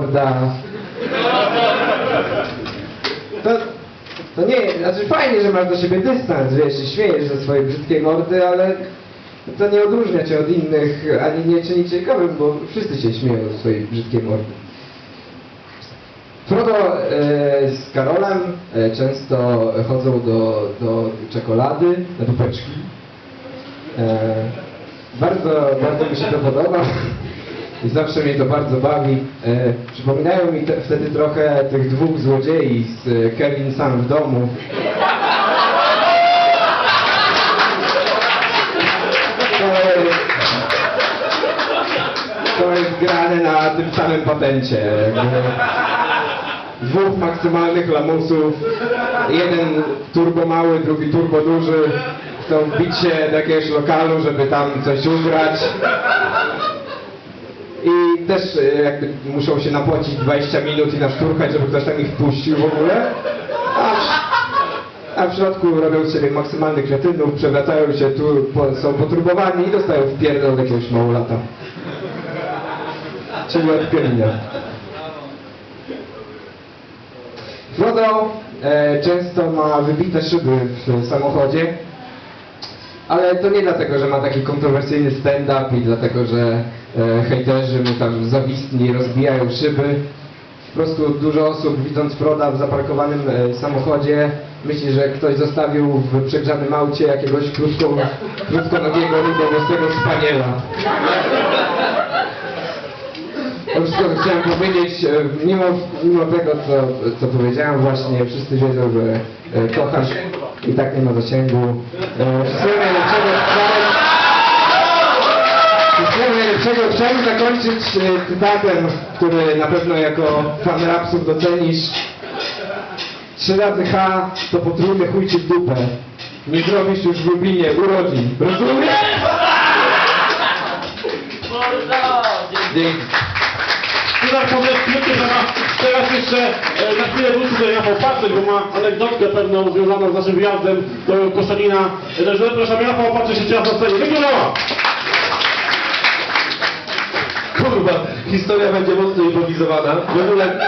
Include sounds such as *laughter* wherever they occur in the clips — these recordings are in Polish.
morda. To, to nie, znaczy fajnie, że masz do siebie dystans, wiesz, i śmiejesz ze swojej brzydkiej mordy, ale to nie odróżnia cię od innych, ani nie czyni ciekawym, bo wszyscy się śmieją ze swojej brzydkiej mordy. Frodo e, z Karolem e, często chodzą do, do czekolady, na dupeczki. E, bardzo, bardzo mi się to podoba i zawsze mnie to bardzo bawi. E, przypominają mi te, wtedy trochę tych dwóch złodziei z e, Kevin sam w domu. To jest, to jest grane na tym samym patencie. dwóch maksymalnych lamusów, jeden turbo mały, drugi turbo duży, chcą wbić się do jakiegoś lokalu, żeby tam coś ugrać. I też e, jakby muszą się napłacić 20 minut i naszturchać, żeby ktoś tam ich wpuścił w ogóle. A w, a w środku robią z siebie maksymalnych kretynów, przewracają się tu, po, są poturbowani i dostają w pierdol jakiegoś małolata. Czyli od pielnia. Frodo e, często ma wybite szyby w samochodzie, ale to nie dlatego, że ma taki kontrowersyjny stand-up i dlatego, że hejterzy mu tam zawistni rozbijają szyby. Po prostu dużo osób widząc Froda w zaparkowanym e, samochodzie myśli, że ktoś zostawił w przegrzanym aucie jakiegoś krótko, krótkonogiego, rudowłosego spaniela. To wszystko chciałem powiedzieć, e, mimo, mimo tego co, co powiedziałem właśnie, wszyscy wiedzą, że e, kochasz i tak nie ma zasięgu. E, Wszystkiego chciałem zakończyć e, cytatem, który na pewno jako fan rapsów docenisz. Trzy razy H to potrójny chuj ci w dupę. Nie zrobisz już w Lublinie urodzin. Rozumiesz? Dzięki. Teraz powiem krótko, że ma, teraz jeszcze e, na chwilę wrócę do Rafał Patrzeć, bo ma anegdotkę pewną związaną z naszym wyjazdem do Koszalina. Także zapraszam Rafał Patrzeć jeszcze raz na scenie. Wyglądała! Kurwa, historia będzie mocno improwizowana. W ogóle,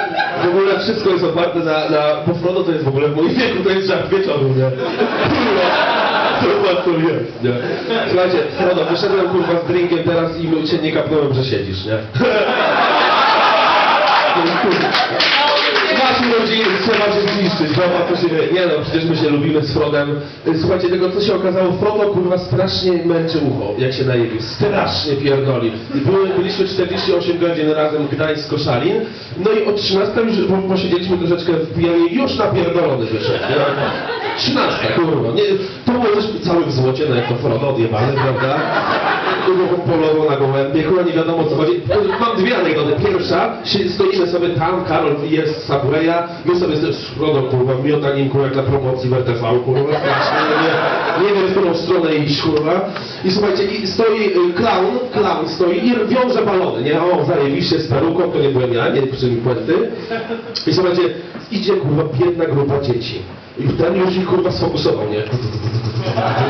w ogóle wszystko jest oparte na, na... Bo Frodo to jest w ogóle w moim wieku, to jest żart wieczoru, nie? Kurwa, to jest, nie? Słuchajcie, Frodo, wyszedłem kurwa z drinkiem teraz i cię nie kapnąłem, że siedzisz, nie? *laughs* Masz urodziny, trzeba cię zniszczyć, dobra, to się. Nie no, przecież my się lubimy z Frodem. Słuchajcie, tego co się okazało, Frodo kurwa strasznie męczy ucho, jak się najebił. Strasznie pierdoli. Były, byliśmy 48 godzin razem Gdańsk-Koszalin, no i od 13 już po- posiedzieliśmy troszeczkę w pijanie, już napierdolony wyszedł, nie? 13, kurwa. Nie, to było też cały w złocie, no jak to Frodo odjebany, prawda? Polował na gołębie, kurwa nie wiadomo co chodzi. Mam dwie anegdoty. Pierwsza, stoimy sobie tam, Karol jest z Sabureja, my sobie z Frodo, kurwa, miotaniem kurwa jak na promocji w RTV, kurwa, strasznie, nie, nie wiem w którą stronę iść, kurwa. I słuchajcie, i stoi y, clown, clown stoi i wiąże balony, nie? O, zajebiście z peruką, to nie byłem ja, nie przy mi puenty. I słuchajcie, idzie kurwa biedna grupa dzieci. I ten już ich kurwa sfokusował, nie?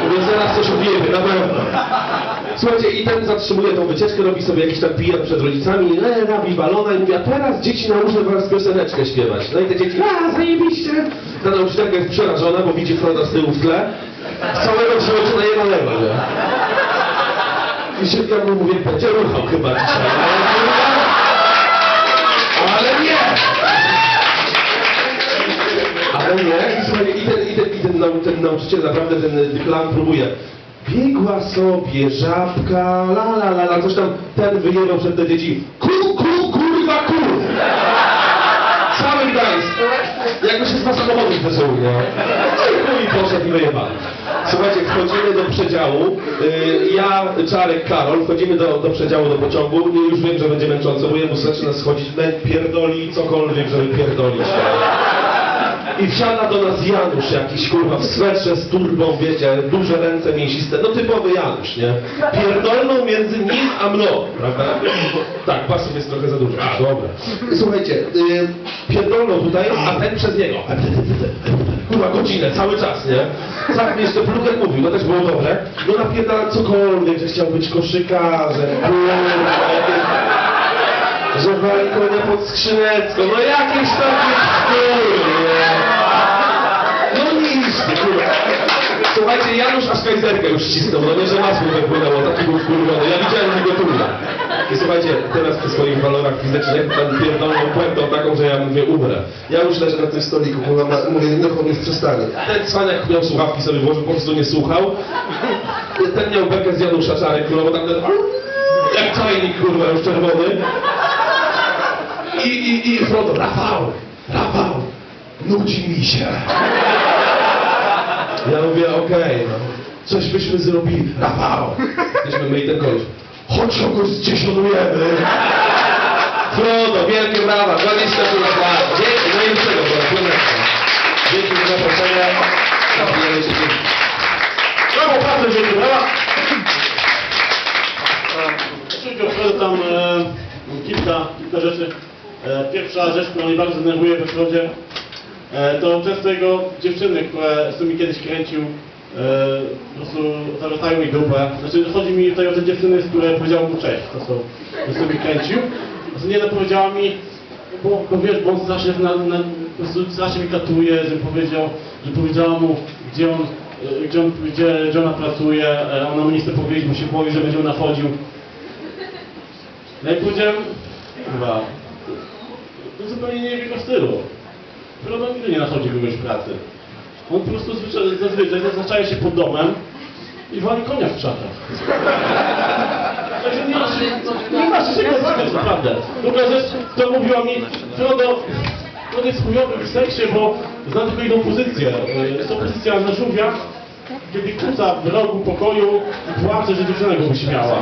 Mówię, zaraz coś odjebie, na pewno. Słuchajcie, i ten zatrzymuje tą wycieczkę, robi sobie jakiś tam pijan przed rodzicami, e, robi balona i mówi, a teraz dzieci nauczę was pioseneczkę śpiewać. No i te dzieci, a zajebiście. Ta nauczycielka jest przerażona, bo widzi Froda z tyłu w tle. Całego przełączy na jego nie? I się ja mu mówię, będzie ruchał chyba dzisiaj. Ale nie! Ale nie, i i ten, i ten, i ten, nau, ten nauczyciel naprawdę, ten klan próbuje. Biegła sobie żabka, la la la la, coś tam, ten wyjebał przed te dzieci. Ku, ku, kurwa, ku! Cały Gdańsk. Jakby się z dwa samochody nie? No i poszedł i wyjebany. Słuchajcie, wchodzimy do przedziału. Yy, ja, Czarek, Karol, wchodzimy do, do przedziału, do pociągu. Już wiem, że będzie męcząco, bo jemu zaczyna schodzić pierdoli, cokolwiek, żeby pierdolić. I wsiada do nas Janusz jakiś, kurwa, w swetrze z turbą, wiecie, duże ręce mięsiste, no typowy Janusz, nie? Pierdolną między nim a mną, prawda? Tak, pasów jest trochę za dużo. A, dobra. Słuchajcie, yy, pierdolną tutaj, a ten przez niego. *laughs* Kurwa, godzinę, cały czas, nie? Tak, jeszcze Pluger mówił, to też było dobre. No napierdala cokolwiek, że chciał być koszykarzem, kurwa, jakieś... że wali konia pod skrzynecką. No jakieś takie nie? Kajzerkę już ścisnął, no nie, że masło wypłynęło, taki był wkurwiony. Ja widziałem jego turę. I słuchajcie, teraz przy swoich walorach fizycznych tam pierdolną puentą taką, że ja mówię, umrę. Ja już leżę na tym stoliku, ma- mówię, niech on już przestanie. Ten cwaniak miał słuchawki sobie włożył, po prostu nie słuchał. Ten miał bekę z Janusza Czarek, kurwa, tam ten... Jak czajnik, kurwa, już czerwony. I, i, i Frodo, Rafał, Rafał, nudzi mi się. Ja mówię, okej, no. Coś byśmy zrobili. Rafał! Jesteśmy my i ten koleś. Chodź kogoś zdziesiądujemy. Frodo, wielkie brawa, 20 lat. Dzięki, no i czego, bo płyneczka. Dzięki za zaproszenie. Napijemy się dzięki. Brawo, bardzo dziękuję, brawa. Oczywiście opowiadam tam e, kilka, kilka rzeczy. E, pierwsza rzecz, która mnie bardzo denerwuje we Środzie, e, to często jego dziewczyny, które z którymi kiedyś kręcił, po prostu zawracają mi dupę. Znaczy, chodzi mi tutaj o te dziewczyny, z które powiedział mu cześć, to są, z którymi kręcił. Znaczy, nie powiedziała mi, bo, bo wiesz, bo on strasznie, na, na, po prostu strasznie mi katuje, że powiedział, że powiedziała mu, gdzie on, e, gdzie, on, gdzie, ona pracuje, e, ona mu nie chce powiedzieć, bo się boi, że będzie nachodził. No i powiedziałem, chyba, to zupełnie nie w jego stylu. Frodo nigdy nie nachodzi kogoś pracy. On po prostu zwyczaj- zazwyczaj zaznaczaje się pod domem i wali konia w krzakach. Także nie ma się, nie ma się czego naprawdę. Druga rzecz, to mówiła mi, Frodo, Frodo jest chujowy w seksie, bo zna tylko jedną pozycję. Jest to pozycja na żółwiach, kiedy kuca w rogu pokoju i płacze, że dziewczyna go wyśmiała.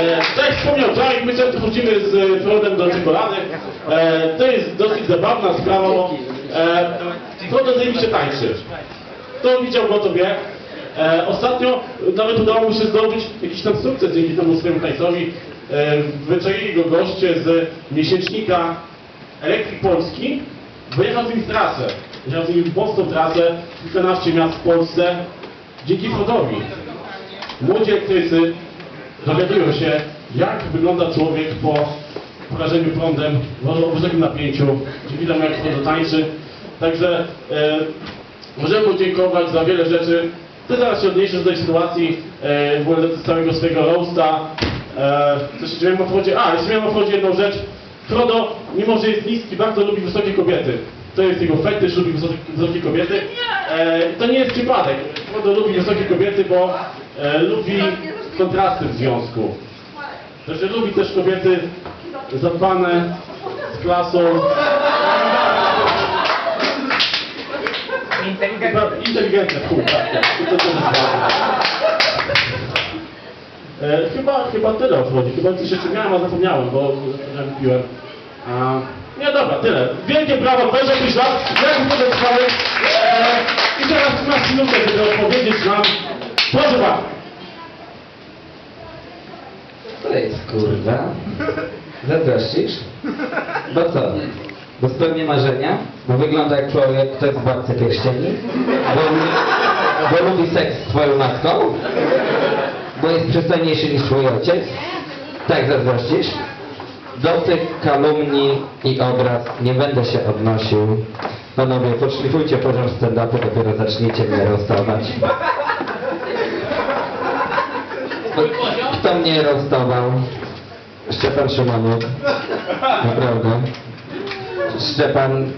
E, tak jak wspomniał Czarek, my często chodzimy z Frodem do czekolady. E, to jest dosyć zabawna sprawa, bo e, Frodo zajebiście tańczy. Kto widział go, to wie. E, ostatnio nawet udało mu się zdobyć jakiś tam sukces dzięki temu swojemu tańcowi. E, wyczaili go goście z miesięcznika Elektryk Polski. Wyjechał z nim w trasę. Jechał z nim w mocną trasę, kilkanaście miast w Polsce. Dzięki Frodowi. Młodzi elektrycy dowiadują się, jak wygląda człowiek po porażeniu prądem w o wysokim napięciu, dzięki temu jak Frodo tańczy. Także e, możemy mu dziękować za wiele rzeczy. Ty zaraz się odniesiesz do tej sytuacji e, w ogóle do całego swojego roasta. E, coś jeszcze miałem powiedzieć. A, jeszcze miałem powiedzieć jedną rzecz. Frodo, mimo że jest niski, bardzo lubi wysokie kobiety. To jest jego fetysz, lubi wysokie, wysokie kobiety. E, to nie jest przypadek. Frodo lubi wysokie kobiety, bo e, lubi kontrasty w związku. Także lubi też kobiety zadbane, z klasą. Inteligentne. Inteligentne, tak, tak. To. E, chyba, chyba tyle o chodzi. Chyba coś jeszcze miałem, a zapomniałem, bo trochę wypiłem. A, nie, dobra, tyle. Wielkie brawo, 25 lat, jak będę trwały. E, I teraz masz minutę, żeby odpowiedzieć nam. Proszę bardzo. Co jest kurwa? Zazdrościsz? Bo co? Bo spełnia marzenia? Bo wygląda jak człowiek, kto jest władcy pierścieni? Bo, bo lubi seks z twoją matką? Bo jest przystojniejszy niż twój ojciec? Tak zazdrościsz? Do tych kalumnii i obraz nie będę się odnosił. Panowie, podszlifujcie poziom stand-upu, dopiero zaczniecie mnie rostować. Kto mnie rostował? Szczepan Szymonów. Naprawdę. Szczepan, y,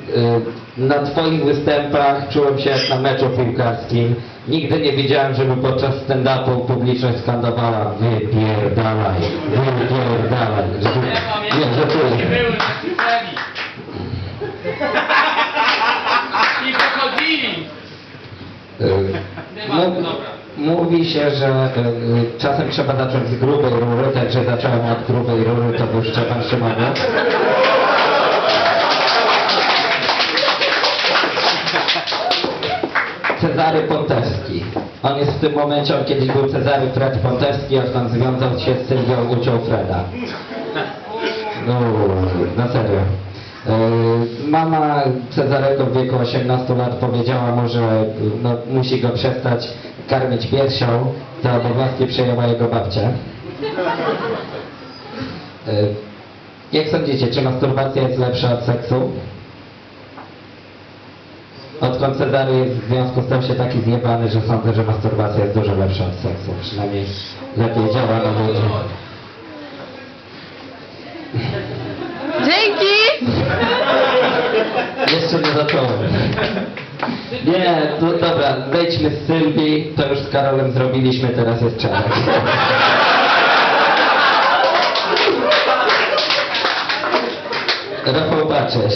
na twoich występach czułem się jak na meczu piłkarskim. Nigdy nie widziałem, żeby podczas stand-upu publiczność skandowała wypierdalaj, wypierdalaj. Że- Nie, żartuję. były na słyszeli. I wychodzili. Y, Mów, mówi się, że y, czasem trzeba zacząć z grubej rury, także zacząłem od grubej rury, to był Szczepan Szymonów. Cezary Pontewski. On jest w tym momencie, on kiedyś był Cezary Fred Pontewski, aż tam związał się z Sylwią uciął Freda. No, na serio. Yy, Mama Cezarego w wieku 18 lat powiedziała mu, że no, musi go przestać karmić piersią, te obowiązki przejęła jego babcia. E, Jak sądzicie, czy masturbacja jest lepsza od seksu? Odkąd Cezary jest w związku stał się taki zjebany, że sądzę, że masturbacja jest dużo lepsza od seksu. Przynajmniej lepiej działa na ludzi. Dzięki! Jeszcze nie zacząłem. Nie, no dobra, wejdźmy z Sylwii, to już z Karolem zrobiliśmy, teraz jest Czarek. Rafał Pacześ.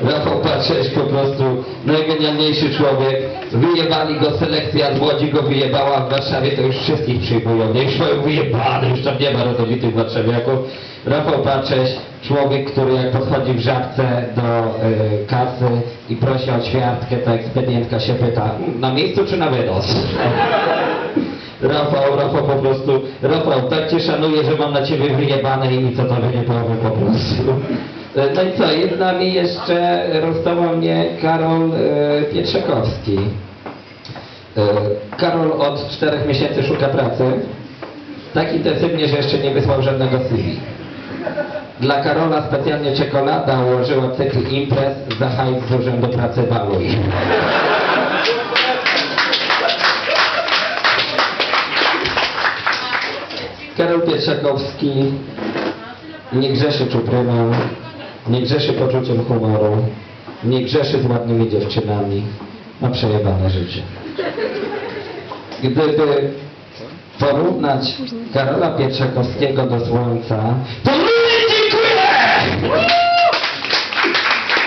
Rafał Pacześ po prostu najgenialniejszy człowiek. Wyjebali go, selekcja z Łodzi go wyjebała, w Warszawie to już wszystkich przyjmują. Nie już mają wyjebane, już tam nie ma rodowitych warszawiaków. Rafał Pacześ, człowiek, który jak podchodzi w żabce do y, kasy i prosi o ćwiartkę, to ekspedientka się pyta, na miejscu czy na wynos? *laughs* Rafał, Rafał po prostu, Rafał, tak cię szanuję, że mam na ciebie wyjebane i nic o tobie nie powiem po prostu. E, No i co, jest z nami jeszcze, rozstawał mnie Karol e, Pietrzakowski. E, Karol od czterech miesięcy szuka pracy. Tak intensywnie, że jeszcze nie wysłał żadnego CV. Dla Karola specjalnie czekolada ułożyła cykl imprez za hajs z urzędu pracy Waluj. Karol Pietrzakowski nie grzeszy czupryną, nie grzeszy poczuciem humoru, nie grzeszy z ładnymi dziewczynami, ma przejebane życie. Gdyby porównać Karola Pietrzakowskiego do Słońca, to ludzie dziękuję!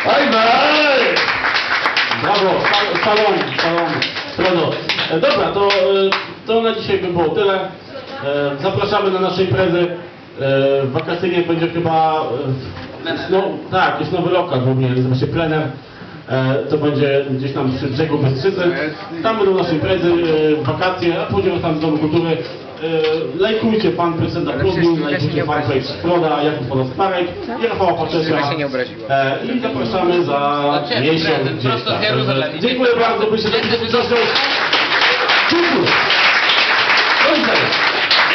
Maj! Brawo, sal- salon, salon. E, Dobra, to, e, to na dzisiaj by było tyle. E, Zapraszamy na nasze imprezy. E, Wakacyjnie będzie chyba... No, tak, jest nowy lokal w ogóle, nazywa się Plener. E, To będzie gdzieś tam przy brzegu Bystrzycy. Tam będą nasze imprezy, e, wakacje, a później tam z Domu Kultury. E, Lajkujcie pan prezydenta Klubu, lajkujcie fanpage Kroda, Jakub Podosparek i Rafała się obraziła. E, I zapraszamy za miesiąc prezydent gdzieś tam. Dziękuję bardzo, byście Dziękuję. z nami Dziękuję.